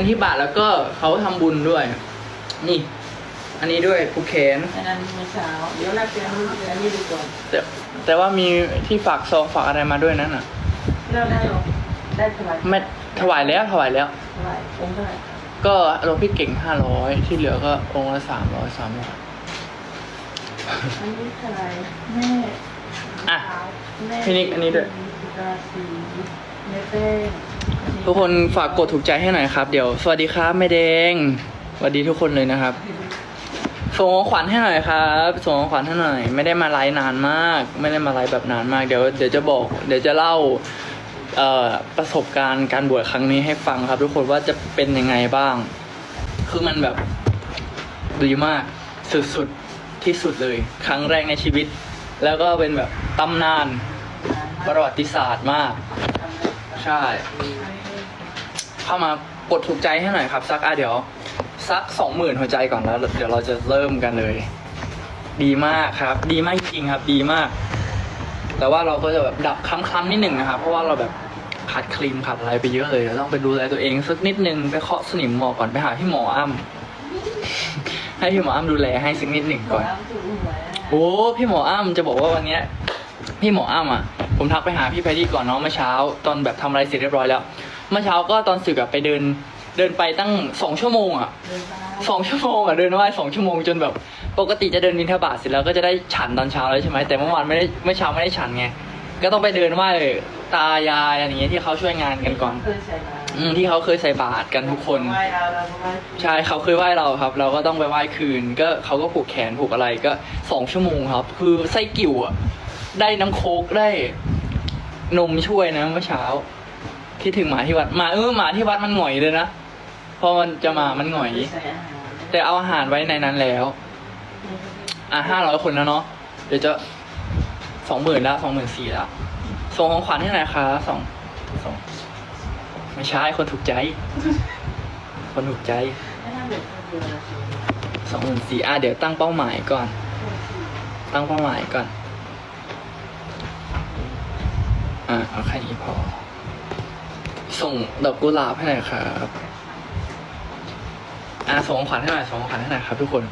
งินที่บาทแล้วก็เขาทำบุญด้วย นี่ อันนี้ด้วยผูกแขน อันนั้นเมื่อเช้า เดี๋ยวเราเตรียมอันนี้ดูก่อนแต่แต่ว่ามีที่ฝากซองฝากอะไรมาด้วยนั่นน่ะ เราได้หรอได้เท่าไหร่ไม่ถวายแล้วถวายแล้วเท่าไหร่องค์เท่าไหร่ก็หลวงพี่เก่งห้าร้อยที่เหลือก็องค์ละสามร้อยสามร้อยอันนี้เท่าไหร่แม่อะ แม่พี่นิกอันนี้ด้วย ราศีเนเต้ง ทุกคนฝากกดถูกใจให้หน่อยครับ เดี๋ยวสวัสดีครับแม่แดงสวัสดีทุกคนเลยนะครับ ส่งของขวัญให้หน่อยครับ ส่งของขวัญให้หน่อย ไม่ได้มาไลฟ์นานมาก ไม่ได้มาไลฟ์แบบนานมาก เดี๋ยวเดี๋ยวจะบอก เดี๋ยวจะเล่าประสบการณ์การบวชครั้งนี้ให้ฟังครับ ทุกคนว่าจะเป็นยังไงบ้าง คือมันแบบดีมากสุดๆที่สุดเลย ครั้งแรกในชีวิต แล้วก็เป็นแบบตำนานประวัติศาสตร์มาก ใช่ เข้ามากดถูกใจให้หน่อยครับ สักอะเดี๋ยว สักสองหมื่นหัวใจก่อนแล้ว เดี๋ยวเราจะเริ่มกันเลย ดีมากครับ ดีมากจริงครับ ดีมาก แต่ว่าเราก็จะแบบดับคล้ำๆนิดหนึ่งนะครับ เพราะว่าเราแบบขัดครีมขัดอะไรไปเยอะเลยเราต้องไปดูแลตัวเองสักนิดนึงไปเคาะสนิมหมอก่อนไปหาพี่หมออ้ำให้พี่หมออ้ำดูแลให้สักนิดหนึ่งก่อน โอ้พี่หมออ้ำจะบอกว่าวันเนี้ยพี่หมออ้ำอะ ผมทักไปหาพี่แพดี้ก่อนเนาะเมื่อเช้า ตอนแบบทำอะไรเสร็จเรียบร้อยแล้ว เมื่อเช้าก็ตอนสึกอะไปเดิน เดินไปตั้งสองชั่วโมงอะสองชั่วโมงอะเดินไหว้สองชั่วโมงจนแบบ ปกติจะเดินบินทบาทเสร็จแล้วก็จะได้ฉันตอนเช้าแล้วใช่ไหมแต่เมื่อวานไม่ได้เมื่อเช้าไม่ได้ฉันไงก็ต้องไปเดินไหว้ตายายอะไรอย่างเงี้ยที่เขาช่วยงานกันก่อนเคยใส่มาอืมที่เขาเคยใส่บาตรกันทุกคนไหว้เราเราไหว้ใช่เขาเคยไหว้เราครับ เราก็ต้องไปไหว้คืน ก็เขาก็ผูกแขนผูกอะไรก็สองชั่วโมงครับ คือไส้กิ่วอะได้น้ำโคกได้นมช่วยนะเมื่อเช้า คิดถึงหมาที่วัดหมาเออหมาที่วัดมันหงอยเลยนะพอมันจะมามันหงอย แต่เอาอาหารไว้ในนั้นแล้ว อะห้าร้อยคนแล้วเนาะเดี๋ยวจะสองหมื่นแล้วสองหมื่นสี่แล้วส่งของขวัญให้หน่อยครับสองสองไม่ใช่คนถูกใจ คนถูกใจสองหมื่นสี่อะเดี๋ยวตั้งเป้าหมายก่อน ตั้งเป้าหมายก่อน อะเอาแค่นี้พอ ส่งดอกกุหลาบให้หน่อยครับอะส่งของขวัญให้หน่อยส่งของขวัญให้หน่อยครับ ทุกคน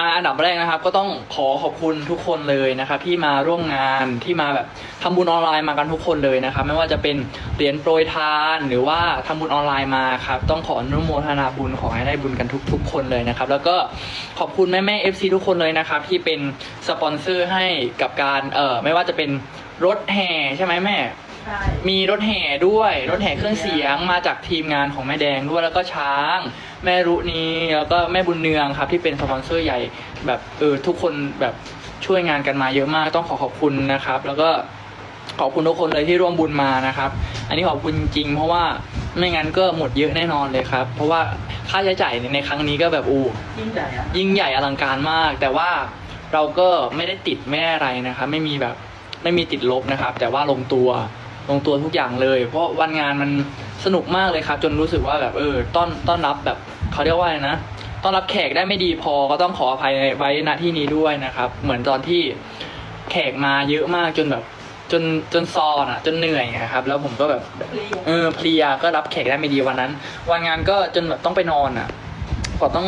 อะอันดับแรกนะครับ ก็ต้องขอขอบคุณทุกคนเลยนะครับ ที่มาร่วมงานที่มาแบบทำบุญออนไลน์มากันทุกคนเลยนะครับ ไม่ว่าจะเป็นเหรียญโปรยทานหรือว่าทำบุญออนไลน์มาครับ ต้องขออนุโมทนาบุญขอให้ได้บุญกันทุก ๆ คนเลยนะครับ แล้วก็ขอบคุณแม่แม่เอฟซีทุกคนเลยนะครับ ที่เป็นสปอนเซอร์ให้กับการเอ่อไม่ว่าจะเป็นรถแห่ใช่ไหมแม่ มีรถแห่ด้วย รถแห่เครื่องเสียงมาจากทีมงานของแม่แดงด้วยแล้วก็ช้าง แม่รุนีแล้วก็แม่บุญเนืองครับ ที่เป็นสปอนเซอร์ใหญ่แบบเออทุกคนแบบช่วยงานกันมาเยอะมากต้องขอขอบคุณนะครับ แล้วก็ขอบคุณทุกคนเลยที่ร่วมบุญมานะครับ อันนี้ขอบคุณจริงๆเพราะว่าไม่งั้นก็หมดเยอะแน่นอนเลยครับ เพราะว่าค่าใช้จ่ายในครั้งนี้ก็แบบอู้ยิ่งใหญ่อะยิ่งใหญ่อลังการมาก แต่ว่าเราก็ไม่ได้ติดไม่ได้อะไรนะครับ ไม่มีแบบไม่มีติดลบนะครับ แต่ว่าลงตัว ลงตัวทุกอย่างเลย เพราะวันงานมันสนุกมากเลยครับ จนรู้สึกว่าแบบเออต้อนต้อนรับแบบเขาเรียกว่าอะไรนะต้อนรับแขกได้ไม่ดีพอก็ต้องขออภัยไว้ณที่นี้ด้วยนะครับ เหมือนตอนที่แขกมาเยอะมากจนแบบจนจนซอนอะ จนเหนื่อยนะครับ แล้วผมก็แบบเออเพลียก็รับแขกได้ไม่ดีวันนั้น วันงานก็จนแบบต้องไปนอนอะพอต้อง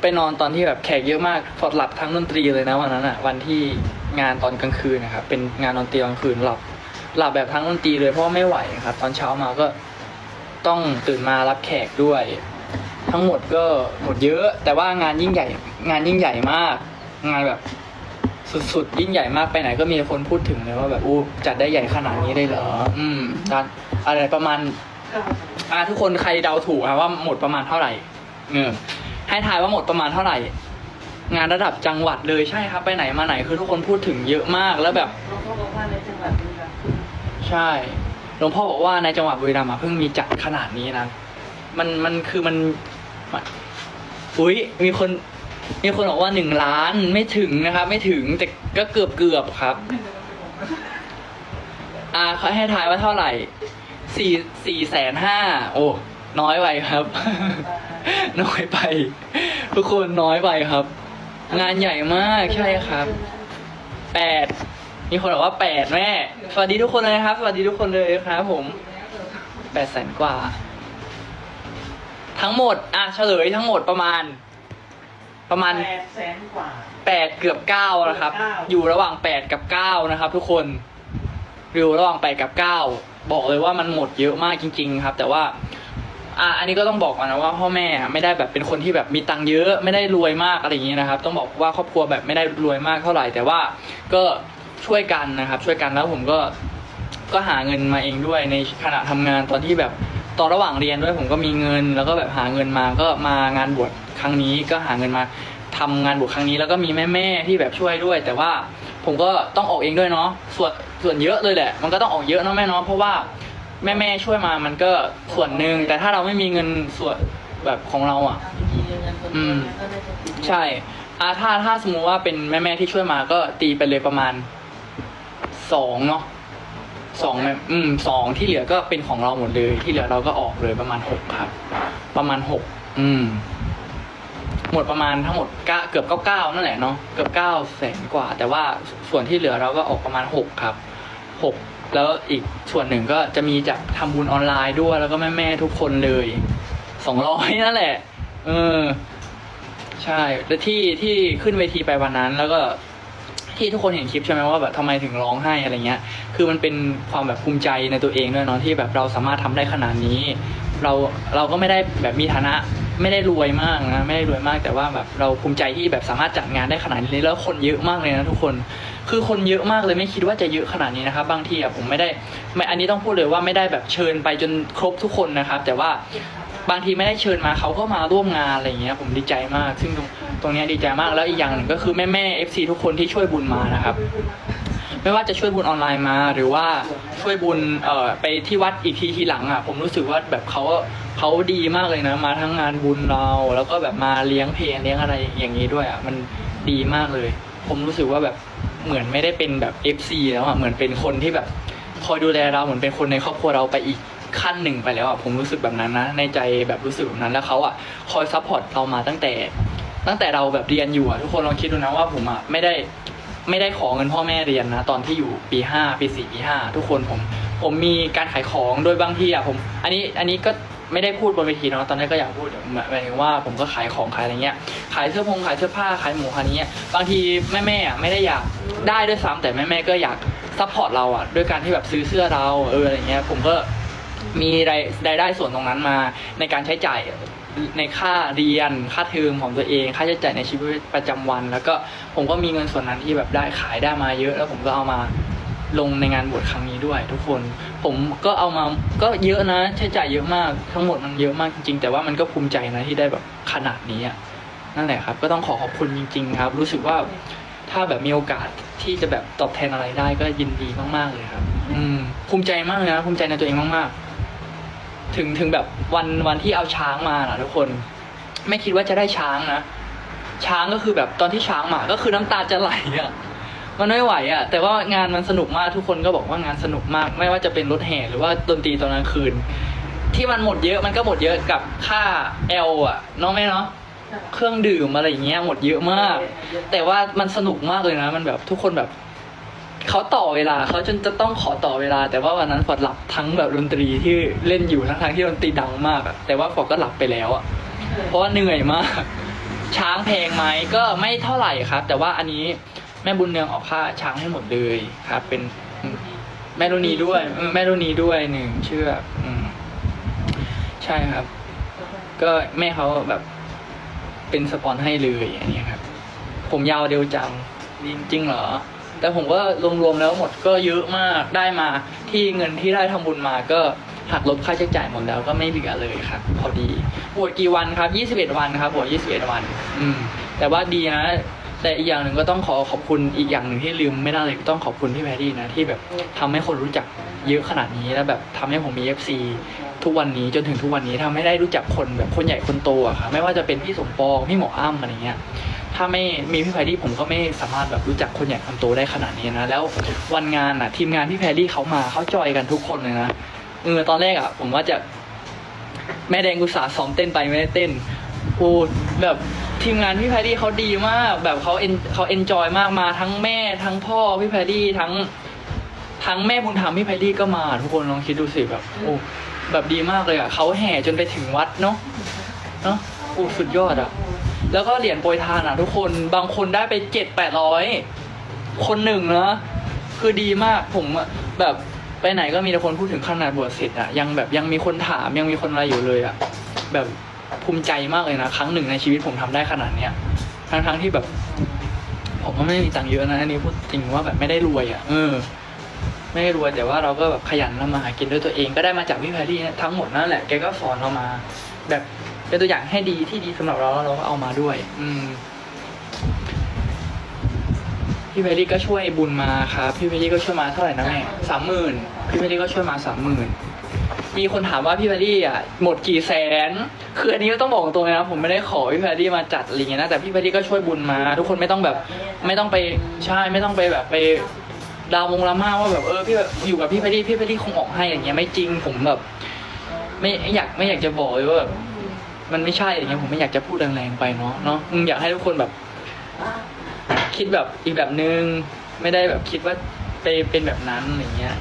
ไปนอนตอนที่แบบแขกเยอะมากพอหลับทั้งดนตรีเลยนะวันนั้นอะ วันที่งานตอนกลางคืนนะครับเป็นงานดนตรีกลางคืนหลับ หลับแบบทั้งดนตรีเลยเพราะไม่ไหวครับ ตอนเช้ามาก็ต้องตื่นมารับแขกด้วย ทั้งหมดก็หมดเยอะ แต่ว่างานยิ่งใหญ่ งานยิ่งใหญ่มาก งานแบบสุดๆยิ่งใหญ่มากไปไหนก็มีคนพูดถึงเลยว่าแบบอู้จัดได้ใหญ่ขนาดนี้ได้เหรอ อืมจัดอะไรประมาณ อ่าทุกคนใครเดาถูกครับว่าหมดประมาณเท่าไหร่เออให้ทายว่าหมดประมาณเท่าไหร่ งานระดับจังหวัดเลยใช่ครับไปไหนมาไหนคือทุกคนพูดถึงเยอะมากแล้วแบบ ใช่ หลวงพ่อบอกว่าในจังหวัดบุรีรัมย์อะเพิ่งมีจัดขนาดนี้นะ มันมันคือมันมันอุ้ยมีคนมีคนบอกว่าหนึ่งล้านไม่ถึงนะครับ ไม่ถึงแต่ก็เกือบเกือบครับ อ่าเขาให้ทายว่าเท่าไหร่สี่สี่แสนห้าโอ้น้อยไปครับ น้อยไป ทุกคนน้อยไปครับ งานใหญ่มากใช่ครับแปด มีคนบอกว่าแปดแม่ สวัสดีทุกคนเลยนะครับ สวัสดีทุกคนเลยครับผมแปดแสนกว่า ทั้งหมด อะเฉลยทั้งหมดประมาณ ประมาณแปดแสนกว่าแปดเกือบเก้านะครับเก้าอยู่ระหว่างแปดกับเก้านะครับ ทุกคนอยู่ระหว่างแปดกับเก้าบอกเลยว่ามันหมดเยอะมากจริง ๆ ครับ แต่ว่า อะอันนี้ก็ต้องบอกก่อนนะว่าพ่อแม่ไม่ได้แบบเป็นคนที่แบบมีตังค์เยอะ ไม่ได้รวยมากอะไรอย่างนี้นะครับ ต้องบอกว่าครอบครัวแบบไม่ได้รวยมากเท่าไหร่แต่ว่าก็ ช่วยกันนะครับ ช่วยกันแล้วผมก็ก็หาเงินมาเองด้วยในขณะทำงานตอนที่แบบตอนระหว่างเรียนด้วยผมก็มีเงิน แล้วก็แบบหาเงินมาก็มางานบวชครั้งนี้ก็หาเงินมาทำงานบวชครั้งนี้แล้วก็มีแม่ๆที่แบบช่วยด้วย แต่ว่าผมก็ต้องออกเองด้วยเนาะส่วนส่วนเยอะเลยแหละ มันก็ต้องออกเยอะเนาะแม่เนาะเพราะว่าแม่แม่ๆช่วยมามันก็ส่วนหนึ่งแต่ถ้าเราไม่มีเงินส่วนแบบของเราอะมีเงินคนเดียวเนี่ยก็ได้จะติดใช่อาถ้าถ้าสมมุติว่าเป็นแม่แม่ที่ช่วยมาก็ตีไปเลยประมาณ สองเนาะสองแม่อืมสองที่เหลือก็เป็นของเราหมดเลย ที่เหลือเราก็ออกเลยประมาณหกครับ ประมาณหกอืม หมดประมาณทั้งหมดเก้าเกือบเก้าเก้านั่นแหละเนาะเกือบเก้าแสนกว่า แต่ว่าส่วนที่เหลือเราก็ออกประมาณหกครับหกแล้วอีกส่วนหนึ่งก็จะมีจากทำบุญออนไลน์ด้วย แล้วก็แม่แม่ทุกคนเลยสองร้อยนั่นแหละ เออ ใช่ แล้วที่ที่ขึ้นเวทีไปวันนั้น แล้วก็ ที่ทุกคนเห็นคลิปใช่ไหมว่าแบบทำไมถึงร้องไห้อะไรเงี้ย คือมันเป็นความแบบภูมิใจในตัวเองด้วยเนาะที่แบบเราสามารถทำได้ขนาดนี้ เราเราก็ไม่ได้แบบมีฐานะไม่ได้รวยมากนะไม่ได้รวยมากแต่ว่าแบบเราภูมิใจที่แบบสามารถจัดงานได้ขนาดนี้แล้วคนเยอะมากเลยนะทุกคน คือคนเยอะมากเลยไม่คิดว่าจะเยอะขนาดนี้นะครับบางทีอะผมไม่ได้ไม่อันนี้ต้องพูดเลยว่าไม่ได้แบบเชิญไปจนครบทุกคนนะครับ แต่ว่า บางทีไม่ได้เชิญมาเขาก็มาร่วมงานอะไรอย่างเงี้ยผมดีใจมาก ซึ่งตรงตรงเนี้ยดีใจมากแล้วอีกอย่างหนึ่งก็คือแม่แม่เอฟซีทุกคนที่ช่วยบุญมานะครับไม่ว่าจะช่วยบุญออนไลน์มาหรือว่าช่วยบุญเอ่อไปที่วัดอีกทีทีหลังอะผมรู้สึกว่าแบบเขาเขาดีมากเลยนะ มาทั้งงานบุญเรา แล้วก็แบบมาเลี้ยงเพลงเลี้ยงอะไรอย่างนี้ด้วยอะมันดีมากเลย ผมรู้สึกว่าแบบเหมือนไม่ได้เป็นแบบ FC แล้วอะเหมือนเป็นคนที่แบบคอยดูแลเราเหมือนเป็นคนในครอบครัวเราไปอีก ขั้นหนึ่งไปแล้วอะผมรู้สึกแบบนั้นนะ ในใจแบบรู้สึกแบบนั้นแล้วเขาอะคอยซัพพอร์ตเรามาตั้งแต่ ตั้งแต่เราแบบเรียนอยู่อะทุกคนลองคิดดูนะว่าผมอะไม่ได้ไม่ได้ขอเงินพ่อแม่เรียนนะ ตอนที่อยู่ปีห้าปีสี่ปีห้าทุกคนผมผมมีการขายของโดยบางทีอะผม อันนี้อันนี้ก็ไม่ได้พูดบนเวทีเนาะตอนนี้นก็อยากพูดหมายถึงว่าผมก็ขายของขายอะไรเงี้ยขายเสื้อผงขายเสื้อผ้าขายหมูขายนี้บางทีแม่แม่อะไม่ได้อยากได้ด้วยซ้ำแต่แม่แม่ก็อยากซัพพอร์ตเราอะด้วยการที่แบบซื้อเสื้อเราเอออะไรเงี้ยผมก็ มีรายรายได้ส่วนตรงนั้นมาในการใช้จ่ายในค่าเรียนค่าเทอมของตัวเอง ค่าใช้จ่ายในชีวิตประจำวัน แล้วก็ผมก็มีเงินส่วนนั้นที่แบบได้ขายได้มาเยอะ แล้วผมก็เอามาลงในงานบวชครั้งนี้ด้วย ทุกคน ผมก็เอามาก็เยอะนะ ใช้จ่ายเยอะมากทั้งหมดมันเยอะมากจริง ๆ แต่ว่ามันก็ภูมิใจนะที่ได้แบบขนาดนี้นั่นแหละครับ ก็ต้องขอขอบคุณจริง ๆ ครับ รู้สึกว่าถ้าแบบมีโอกาสที่จะแบบตอบแทนอะไรได้ก็ยินดีมากๆเลยครับ อืมภูมิใจมากเลยนะภูมิใจในตัวเองมากๆ ถึงถึงแบบวันวันที่เอาช้างมานะทุกคน ไม่คิดว่าจะได้ช้างนะ ช้างก็คือแบบตอนที่ช้างมาก็คือน้ำตาจะไหลอะมันไม่ไหวอะ แต่ว่างานมันสนุกมากทุกคนก็บอกว่างานสนุกมาก ไม่ว่าจะเป็นรถแห่หรือว่าดนตรีตอนกลางคืน ที่มันหมดเยอะมันก็หมดเยอะกับค่าแอลอะน้องแม่เนาะเครื่องดื่มอะไรอย่างเงี้ยหมดเยอะมาก แต่ว่ามันสนุกมากเลยนะ มันแบบทุกคนแบบ เขาต่อเวลาเขาจนจะต้องขอต่อเวลา แต่ว่าวันนั้นฟอดหลับทั้งแบบดนตรีที่เล่นอยู่ทั้งทที่ดนตรีดังมากอะแต่ว่าฟอดก็หลับไปแล้วอะเพราะว่าเหนื่อยมาก ช้างแพงไหมก็ไม่เท่าไหร่ครับ แต่ว่าอันนี้แม่บุญเนืองออกค่าช้างให้หมดเลยครับ เป็นแม่รุนีด้วยแม่รุนีด้วยหนึ่งเชือกอืมใช่ครับ ก็แม่เขาแบบเป็นสปอนให้เลยอันนี้ครับ ผมยาวเดียวจังจริงเหรอ แต่ผมก็รวมๆแล้วหมดก็เยอะมากได้มาที่เงินที่ได้ทำบุญมาก็หักลบค่าใช้จ่ายหมดแล้วก็ไม่เหลือเลยครับ พอดีบวชกี่วันครับ 21 วันครับบวช21 วัน อืม แต่ว่าดีนะแต่อีกอย่างหนึ่งก็ต้องขอขอบคุณอีกอย่างหนึ่งที่ลืมไม่ได้เลยต้องขอบคุณพี่แพรรี่นะที่แบบทำให้คนรู้จักเยอะขนาดนี้แล้วแบบทำให้ผมมี FC ทุกวันนี้จนถึงทุกวันนี้ทำให้ได้รู้จักคนแบบคนใหญ่คนโตอะค่ะไม่ว่าจะเป็นพี่สมปองพี่หมออ้ำอะไรเงี้ย ถ้าไม่มีพี่แพรรี่ผมก็ไม่สามารถแบบรู้จักคนใหญ่คนโตได้ขนาดนี้นะแล้ววันงานอะ ทีมงานพี่แพรรี่เขามาเขาจอยกันทุกคนเลยนะเออตอนแรกอะ ผมว่าจะแม่แดงกุศาซ้อมเต้นไปไม่ได้เต้นพูดแบบทีมงานพี่แพรรี่เขาดีมาก แบบเขาเอ็นเขาเอนจอยมากมาทั้งแม่ทั้งพ่อพี่แพรรี่ทั้งทั้งแม่บุญธรรมพี่แพรรี่ก็มา ทุกคนลองคิดดูสิแบบโอ้แบบดีมากเลยอะเขาแห่จนไปถึงวัดเนาะเนาะโอ้สุดยอดอะ แล้วก็เหรียญโปรยทานอะทุกคนบางคนได้ไปเจ็ดแปดร้อยคนหนึ่งนะคือดีมากผมแบบไปไหนก็มีแต่คนพูดถึงขนาดบวชเสร็จอะยังแบบยังมีคนถามยังมีคนอะไรอยู่เลยอะแบบภูมิใจมากเลยนะ ครั้งหนึ่งในชีวิตผมทำได้ขนาดเนี้ยทั้งทั้งๆที่แบบ ผมก็ไม่มีตังค์เยอะนะอันนี้พูดจริงว่าแบบไม่ได้รวยอะเออไม่ได้รวยแต่ว่าเราก็แบบขยันทำมาหากินด้วยตัวเองก็ได้มาจากพี่แพรรี่เนี่ยทั้งหมดนั่นแหละแกก็สอนเรามา แบบ เป็นตัวอย่างให้ดีที่ดีสำหรับเราแล้วเราก็เอามาด้วย อืมพี่แพรรี่ก็ช่วยบุญมาครับพี่แพรรี่ก็ช่วยมาเท่าไหร่นะแม่สามหมื่นพี่แพรรี่ก็ช่วยมาสามหมื่นมีคนถามว่าพี่แพรรี่อะหมดกี่แสน คืออันนี้ก็ต้องบอกตรงเลยนะผมไม่ได้ขอพี่แพรรี่มาจัดอะไรเงี้ยนะแต่พี่แพรรี่ก็ช่วยบุญมา ทุกคนไม่ต้องแบบ ไม่ต้องไปใช่ไม่ต้องไปแบบไปดาวงละมาว่าแบบเออพี่แบบอยู่กับพี่แพรรี่พี่แพรรี่คงออกให้อย่างเงี้ยไม่จริงผมแบบ ไม่อยากไม่อยากจะบอกเลยว่าแบบ มันไม่ใช่อย่างเงี้ยผมไม่อยากจะพูดแรงๆไปเนาะเนาะอืมอยากให้ทุกคนแบบ คิดแบบอีกแบบนึง ไม่ได้แบบคิดว่าไปเป็นแบบนั้นอะไรเงี้ย